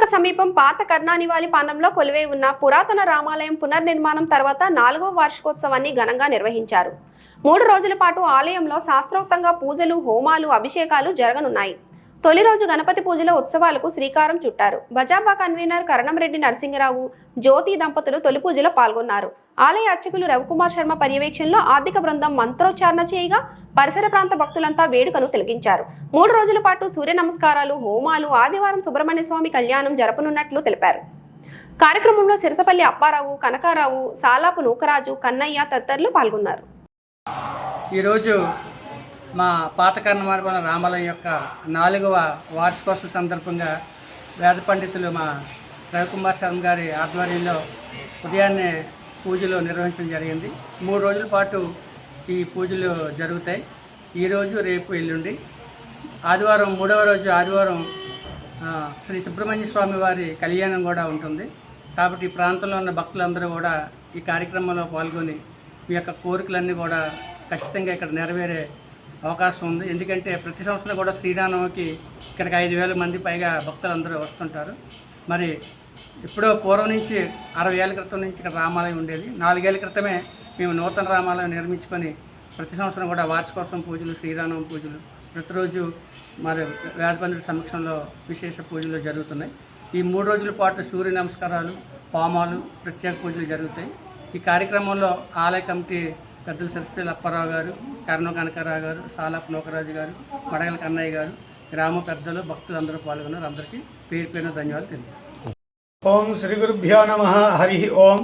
గాజువాక సమీపం పాత కర్ణానివాలి పాండంలో కొలువై ఉన్న పురాతన రామాలయం పునర్నిర్మాణం తర్వాత నాలుగో వార్షికోత్సవాన్ని ఘనంగా నిర్వహించారు. మూడు రోజుల పాటు ఆలయంలో శాస్త్రోక్తంగా పూజలు హోమాలు అభిషేకాలు జరగనున్నాయి. తొలి రోజు గణపతి పూజల ఉత్సవాలకు శ్రీకారం చుట్టారు. బజాబా కన్వీనర్ కరణంరెడ్డి నరసింహరావు జ్యోతి దంపతులు తొలి పూజలో పాల్గొన్నారు. ఆలయ అర్చకులు రవికుమార్ శర్మ పర్యవేక్షణలో ఆర్థిక బృందం మంత్రోచ్చారణ చేయగా పరిసర ప్రాంత భక్తులంతా వేడుకను తిలకించారు. మూడు రోజుల పాటు సూర్య నమస్కారాలు హోమాలు ఆదివారం సుబ్రహ్మణ్య స్వామి కళ్యాణం జరపనున్నట్లు తెలిపారు. కార్యక్రమంలో సిరసపల్లి అప్పారావు కనకారావు సాలాపు నూకరాజు కన్నయ్య తదితరులు పాల్గొన్నారు. ఈరోజు మా పాత కర్ణమార్పణ రామాలయం యొక్క నాలుగవ వార్షికోత్సవ సందర్భంగా వేద పండితులు మా రవికుమార్ శర్మ గారి ఆధ్వర్యంలో ఉదయాన్నే పూజలు నిర్వహించడం జరిగింది. మూడు రోజుల పాటు ఈ పూజలు జరుగుతాయి. ఈరోజు రేపు ఎల్లుండి. ఆదివారం మూడవ రోజు ఆదివారం శ్రీ సుబ్రహ్మణ్య స్వామి వారి కళ్యాణం కూడా ఉంటుంది. కాబట్టి ఈ ప్రాంతంలో ఉన్న భక్తులందరూ కూడా ఈ కార్యక్రమంలో పాల్గొని మీ యొక్క కోరికలన్నీ కూడా ఖచ్చితంగా ఇక్కడ నెరవేరే అవకాశం ఉంది. ఎందుకంటే ప్రతి సంవత్సరం కూడా శ్రీరామకి ఇక్కడికి ఐదు వేల మంది పైగా భక్తులందరూ వస్తుంటారు. మరి ఎప్పుడో పూర్వం నుంచి అరవై ఏళ్ళ క్రితం నుంచి ఇక్కడ రామాలయం ఉండేది. నాలుగేళ్ళ క్రితమే మేము నూతన రామాలయం నిర్మించుకొని ప్రతి సంవత్సరం కూడా వార్షికోత్సవం పూజలు శ్రీరామం పూజలు ప్రతిరోజు మరి వేదపంతుడి సమక్షంలో విశేష పూజలు జరుగుతున్నాయి. ఈ మూడు రోజుల పాటు సూర్య నమస్కారాలు పామాలు ప్రత్యేక పూజలు జరుగుతాయి. ఈ కార్యక్రమంలో ఆలయ కమిటీ పెద్దల సరస్వతి అప్పారావు గారు కర్ణ కనకరావు గారు సాలప్ నోకరాజు గారు మడగల కన్నయ్య గారు గ్రామ పెద్దలు భక్తులు అందరూ పాల్గొన్నారు. అందరికీ పేరు పేరున ధన్యవాదాలు తెలియజేస్తాను ఓం శ్రీ గురుభ్యో నమ. హరి ఓం.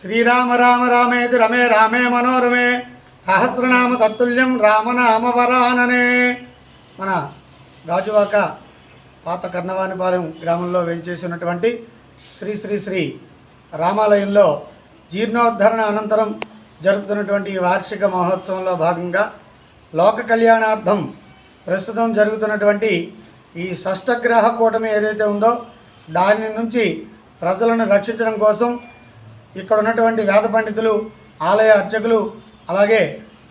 శ్రీరామ రామ రామేతి రమే రామే మనోరమే సహస్రనామ తత్తుల్యం రామనామ వరాననే. మన గాజువాక పాత కర్ణవానిపాలెం గ్రామంలో వెంచేసినటువంటి శ్రీ శ్రీ శ్రీ రామాలయంలో జీర్ణోద్ధరణ అనంతరం జరుపుతున్నటువంటి ఈ వార్షిక మహోత్సవంలో భాగంగా లోక కళ్యాణార్థం ప్రస్తుతం జరుగుతున్నటువంటి ఈ షష్టగ్రహ కూటమి ఏదైతే ఉందో దాని నుంచి ప్రజలను రక్షించడం కోసం ఇక్కడ ఉన్నటువంటి వేద పండితులు ఆలయ అర్చకులు అలాగే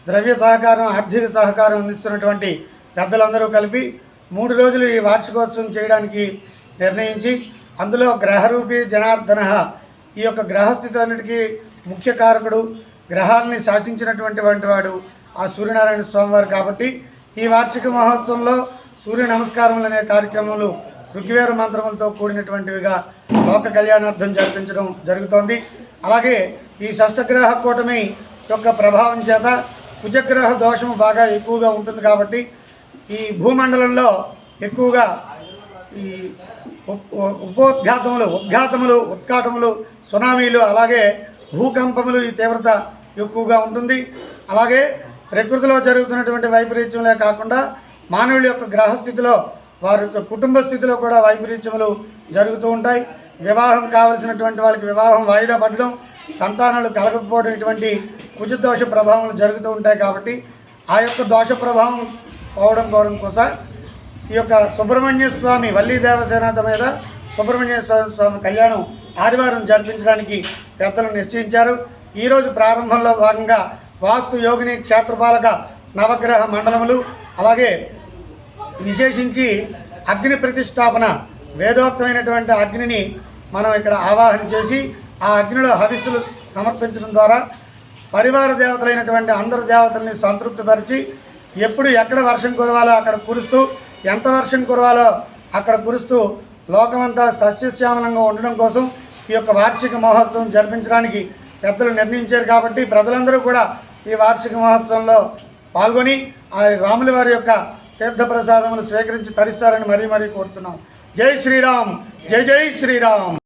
ద్రవ్య సహకారం ఆర్థిక సహకారం అందిస్తున్నటువంటి పెద్దలందరూ కలిపి మూడు రోజులు ఈ వార్షికోత్సవం చేయడానికి నిర్ణయించి అందులో గ్రహరూపి జనార్దన ఈ యొక్క గ్రహస్థితులన్నిటికీ ముఖ్య కారకుడు గ్రహాలని శాసించినటువంటి వంటి వాడు ఆ సూర్యనారాయణ స్వామివారు కాబట్టి ఈ వార్షిక మహోత్సవంలో సూర్య నమస్కారములు అనే కార్యక్రమాలు ఋగ్వేద మంత్రములతో కూడినటువంటివిగా లోక కళ్యాణార్థం జరిపించడం జరుగుతోంది. అలాగే ఈ షష్టగ్రహ కూటమి యొక్క ప్రభావం చేత కుజగ్రహ దోషము బాగా ఎక్కువగా ఉంటుంది కాబట్టి ఈ భూమండలంలో ఎక్కువగా ఈ ఉపోద్ఘాతములు ఉద్ఘాతములు ఉత్కాటములు సునామీలు అలాగే భూకంపములు ఈ తీవ్రత ఎక్కువగా ఉంటుంది. అలాగే ప్రకృతిలో జరుగుతున్నటువంటి వైపరీత్యములే కాకుండా మానవుడి యొక్క గ్రహస్థితిలో వారి యొక్క కుటుంబ స్థితిలో కూడా వైపరీత్యములు జరుగుతూ ఉంటాయి. వివాహం కావలసినటువంటి వాళ్ళకి వివాహం వాయిదా పడడం సంతానాలు కలగకపోవడం ఇటువంటి కుజదోష ప్రభావం జరుగుతూ ఉంటాయి కాబట్టి ఆ యొక్క దోష ప్రభావం పోవడం పోవడం కోసం ఈ యొక్క సుబ్రహ్మణ్య స్వామి వల్లీ దేవసేనాథ మీద సుబ్రహ్మణ్య స్వామి స్వామి కళ్యాణం ఆదివారం జరిపించడానికి పెద్దలు నిశ్చయించారు. ఈరోజు ప్రారంభంలో భాగంగా వాస్తు యోగిని క్షేత్రపాలక నవగ్రహ మండలములు అలాగే విశేషించి అగ్ని ప్రతిష్టాపన వేదోక్తమైనటువంటి అగ్నిని మనం ఇక్కడ ఆవాహన చేసి ఆ అగ్నిలో హవిస్సులు సమర్పించడం ద్వారా పరివార దేవతలైనటువంటి అందరు దేవతల్ని సంతృప్తిపరిచి ఎప్పుడు ఎక్కడ వర్షం కురవాలో అక్కడ కురుస్తూ ఎంత వర్షం కురవాలో అక్కడ కురుస్తూ లోకమంతా సస్యశ్యామలంగా ఉండడం కోసం ఈ యొక్క వార్షిక మహోత్సవం జరిపించడానికి పెద్దలు నిర్ణయించారు కాబట్టి ప్రజలందరూ కూడా ఈ వార్షిక మహోత్సవంలో పాల్గొని ఆ రాముల వారి యొక్క తీర్థప్రసాదములు స్వీకరించి తరిస్తారని మరీ మరీ కోరుతున్నాం. జై శ్రీరామ్ జై జై శ్రీరామ్.